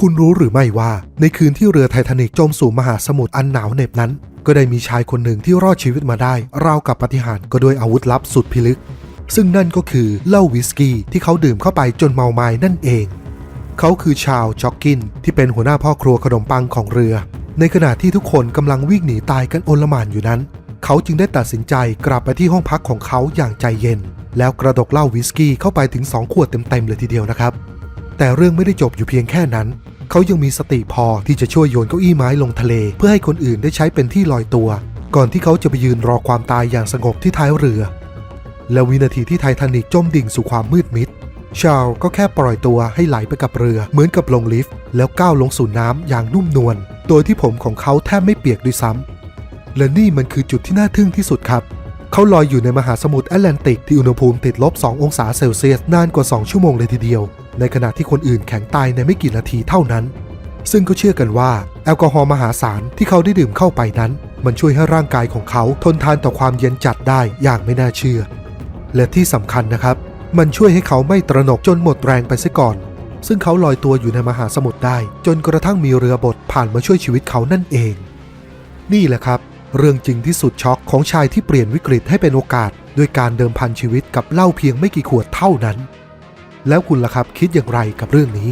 คุณรู้หรือไม่ว่า ในคืนที่เรือไททานิกจมสู่มหาสมุทรอันหนาวเหน็บนั้น ก็ได้มีชายคนหนึ่งที่รอดชีวิตมาได้ ราวกับปฏิหารก็ด้วยอาวุธลับสุดพิลึก ซึ่งนั่นก็คือเหล้าวิสกี้ที่เขาดื่มเข้าไปจนเมาไม้นั่นเอง เขาคือชาวจ็อกกิน ที่เป็นหัวหน้าพ่อครัวขนมปังของเรือ ในขณะที่ทุกคนกำลังวิ่งหนีตายกันโอลหม่านอยู่นั้น เขาจึงได้ตัดสินใจกลับไปที่ห้องพักของเขาอย่างใจเย็น แล้วกระดกเหล้าวิสกี้เข้าไปถึง2ขวดเต็มๆเลยทีเดียวนะครับ แต่เรื่องไม่ได้จบอยู่เพียงแค่นั้น เขายังมีสติพอที่จะช่วยโยนเก้าอี้ไม้ลงทะเล เพื่อให้คนอื่นได้ใช้เป็นที่ลอยตัว ก่อนที่เขาจะไปยืนรอความตายอย่างสงบที่ท้ายเรือ และวินาทีที่ไททานิกจมดิ่งสู่ความมืดมิด ชาร์ลก็แค่ปล่อยตัวให้ไหลไปกับเรือเหมือนกับลงลิฟต์ แล้วก้าวลงสู่น้ำอย่างนุ่มนวลโดยที่ผมของเขาแทบไม่เปียกด้วยซ้ำและนี่มันคือจุดที่น่าทึ่งที่สุดครับเขาลอยอยู่ในมหาสมุทรแอตแลนติกที่อุณหภูมิติดลบ 2 องศาเซลเซียสนานกว่า 2 ชั่วโมงเลยทีเดียว ในขณะที่คนอื่นแข็งตายในไม่กี่นาทีเท่านั้น ซึ่งก็เชื่อกันว่าแอลกอฮอล์มหาศาลที่เขาได้ดื่มเข้าไปนั้น มันช่วยให้ร่างกายของเขาทนทานต่อความเย็นจัดได้อย่างไม่น่าเชื่อ และที่สำคัญนะครับ มันช่วยให้เขาไม่ตระหนกจนหมดแรงไปซะก่อน ซึ่งเขาลอยตัวอยู่ในมหาสมุทรได้ จนกระทั่งมีเรือบดผ่านมาช่วยชีวิตเขานั่นเอง นี่แหละครับ เรื่องจริงที่สุดช็อกของชายที่เปลี่ยนวิกฤตให้เป็นโอกาส ด้วยการเดิมพันชีวิตกับเหล้าเพียงไม่กี่ขวดเท่านั้น แล้วคุณล่ะครับคิดอย่างไรกับเรื่องนี้